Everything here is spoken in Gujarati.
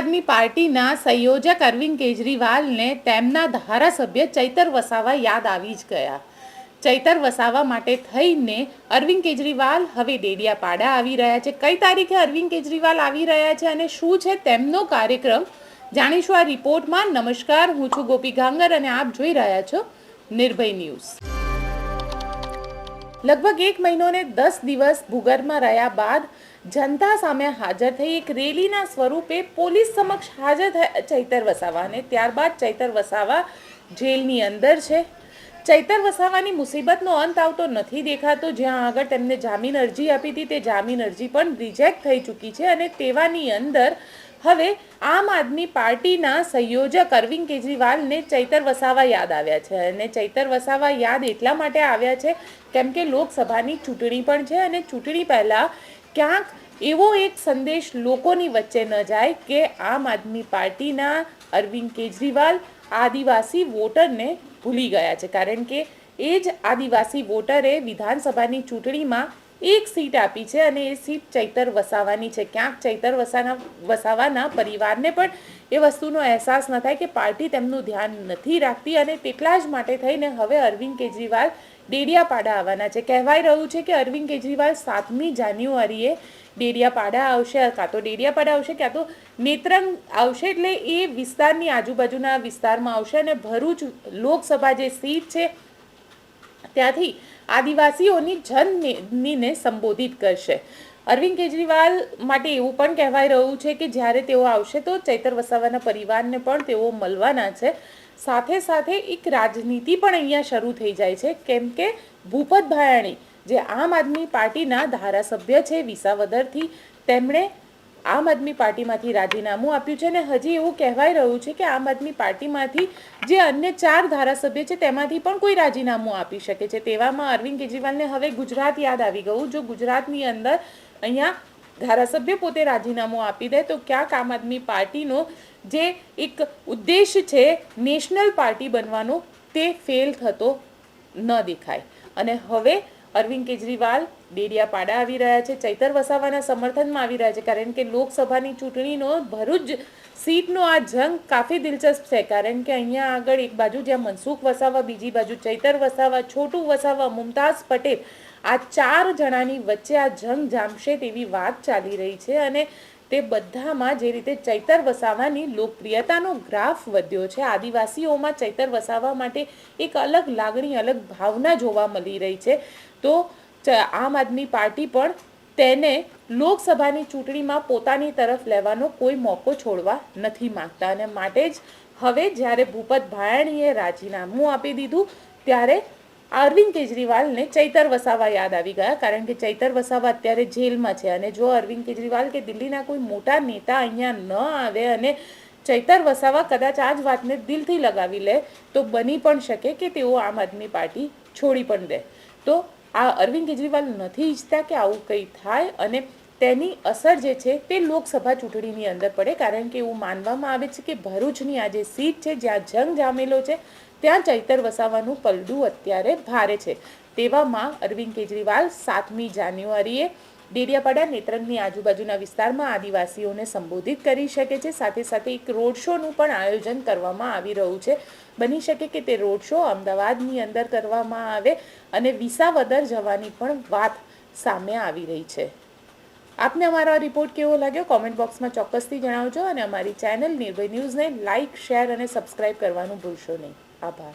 આદમી પાર્ટીના સંયોજક અરવિંદ કેજરીવાલને તેમના ધારાસભ્ય ચૈતર વસાવા યાદ આવી જ ગયા. ચૈતર વસાવા માટે થઈને અરવિંદ કેજરીવાલ હવે ડેડિયાપાડા આવી રહ્યા છે. કઈ તારીખે અરવિંદ કેજરીવાલ આવી રહ્યા છે અને શું છે તેમનો કાર્યક્રમ? જાણીશું આ રિપોર્ટમાં. નમસ્કાર, હું છું ગોપી ગાંગર અને આપ જોઈ રહ્યા છો નિર્ભય ન્યૂઝ. લગભગ એક મહિનો ને દસ દિવસ ભૂગર્ભમાં રહ્યા બાદ જનતા સામે હાજર થઈ એક રેલીના સ્વરૂપે પોલીસ સમક્ષ હાજર થયા ચૈતર વસાવા અને ત્યારબાદ ચૈતર વસાવા જેલની અંદર છે. ચૈતર વસાવાની મુસીબતનો અંત આવતો નથી દેખાતો. જ્યાં આગળ તેમને જામીન અરજી આપી હતી, તે જામીન અરજી પણ રિજેક્ટ થઈ ચૂકી છે અને તેવાની અંદર હવે આમ આદમી પાર્ટીના સંયોજક અરવિંદ કેજરીવાલને ચૈતર વસાવા યાદ આવ્યા છે અને ચૈતર વસાવા યાદ એટલા માટે આવ્યા છે કેમ કે લોકસભાની ચૂંટણી પણ છે અને ચૂંટણી પહેલાં ક્યાંક એવો એક સંદેશ લોકોની વચ્ચે ન જાય કે આમ આદમી પાર્ટીના અરવિંદ કેજરીવાલ આદિવાસી વોટરને ભૂલી ગયા છે. કારણ કે એ જ આદિવાસી વોટરે વિધાનસભાની ચૂંટણીમાં એક સીટ આપી છે અને એ સીટ ચૈતર વસાવાની છે. ક્યાંક ચૈતર વસાના, વસાવાના પરિવારને પણ એ વસ્તુનો અહેસાસ ન થાય કે પાર્ટી તેમનું ધ્યાન નથી રાખતી અને તેટલા જ માટે થઈને હવે અરવિંદ કેજરીવાલ ડેડિયાપાડા આવવાના છે. કહેવાય રહ્યું છે કે અરવિંદ કેજરીવાલ સાતમી જાન્યુઆરીએ ડેડિયાપાડા આવશે, કાં તો ડેડિયાપાડા આવશે, ક્યાં તો નેત્રંગ આવશે, એટલે એ વિસ્તારની આજુબાજુના વિસ્તારમાં આવશે અને ભરૂચ લોકસભા જે સીટ છે ત્યાંથી આદિવાસીઓની જનનીને સંબોધિત કરશે. અરવિંદ કેજરીવાલ માટે એવું પણ કહેવાય રહ્યું છે કે જ્યારે તેઓ આવશે તો ચૈતર વસાવાના પરિવારને પણ તેઓ મળવાના છે. સાથે સાથે એક રાજનીતિ પણ અહીંયા શરૂ થઈ જાય છે. કેમ કે ભૂપત ભાયાણી, જે આમ આદમી પાર્ટીના ધારાસભ્ય છે વિસાવદરથી, તેમણે આમ આદમી પાર્ટીમાંથી રાજીનામું આપ્યું છે અને હજી એવું કહેવાય રહ્યું છે કે આમ આદમી પાર્ટીમાંથી જે અન્ય ચાર ધારાસભ્ય છે તેમાંથી પણ કોઈ રાજીનામું આપી શકે છે. તેવામાં અરવિંદ કેજરીવાલને હવે ગુજરાત યાદ આવી ગયું. જો ગુજરાતની અંદર અહીંયા ધારાસભ્ય પોતે રાજીનામું આપી દે, તો ક્યાંક આમ આદમી પાર્ટીનો જે એક ઉદ્દેશ છે નેશનલ પાર્ટી બનવાનો, તે ફેલ થતો ન દેખાય. અને હવે અરવિંદ કેજરીવાલ, ડેડિયાપાડા આવી રહ્યા છે. ચૈતર વસાવાના સમર્થનમાં આવી રહ્યા છે. કારણ કે લોકસભાની ચૂંટણીનો ભરૂચ સીટનો આ જંગ કાફી દિલચસ્પ છે. કારણ કે અહીંયા આગળ એક બાજુ જ્યાં મનસુખ વસાવા, બીજી બાજુ ચૈતર વસાવા, છોટુ વસાવા, મુમતાઝ પટેલ આ ચાર જણાની વચ્ચે આ જંગ જામશે તેવી વાત ચાલી રહી છે. અને તે બધામાં જે રીતે ચૈતર વસાવાની લોકપ્રિયતાનો ગ્રાફ વધ્યો છે, આદિવાસીઓમાં ચૈતર વસાવા માટે એક અલગ લાગણી, અલગ ભાવના જોવા મળી રહી છે. તો આમ આદમી પાર્ટી પણ તેને લોકસભાની ચૂંટણીમાં પોતાની તરફ લેવાનો કોઈ મોકો છોડવા નથી માંગતા. અને માટે જ હવે જ્યારે ભૂપત ભાયાણીએ રાજીનામું આપી દીધું, ત્યારે અરવિંદ કેજરીવાલને ચૈતર વસાવા યાદ આવી ગયા, કારણ કે ચૈતર વસાવા અત્યારે જેલમાં છે અને જો અરવિંદ કેજરીવાલ કે દિલ્હીના કોઈ મોટા નેતા અહીંયા ન આવે અને ચૈતર વસાવા કદાચ આ જ વાતને દિલથી લગાવી લે, તો બની પણ શકે કે તેઓ આમ આદમી પાર્ટી છોડી પણ દે. તો આ અરવિંદ કેજરીવાલ નથી ઈચ્છતા કે આવું કંઈ થાય અને તેની અસર જે છે તે લોકસભા ચૂંટણીની અંદર પડે, કારણ કે એવું માનવામાં આવે છે કે ભરૂચની આ જે સીટ છે, જ્યાં જંગ જામેલો છે, ત્યાં ચૈતર વસાવાનું પલડું અત્યારે ભારે છે. તેવામાં અરવિંદ કેજરીવાલ સાતમી જાન્યુઆરીએ ડેડિયાપાડા નેત્રંગની આજુબાજુના વિસ્તારમાં આદિવાસીઓને સંબોધિત કરી શકે છે. સાથે સાથે એક રોડ શોનું પણ આયોજન કરવામાં આવી રહ્યું છે. બની શકે કે તે રોડ શો અમદાવાદની અંદર કરવામાં આવે અને વિસાવદર જવાની પણ વાત સામે આવી રહી છે. આપને અમારો આ રિપોર્ટ કેવો લાગ્યો? કોમેન્ટ બોક્સમાં ચોક્કસથી જણાવજો અને અમારી ચેનલ નિર્ભય ન્યૂઝને લાઇક શેર અને સબસ્ક્રાઇબ કરવાનું ભૂલશો નહીં. આભાર.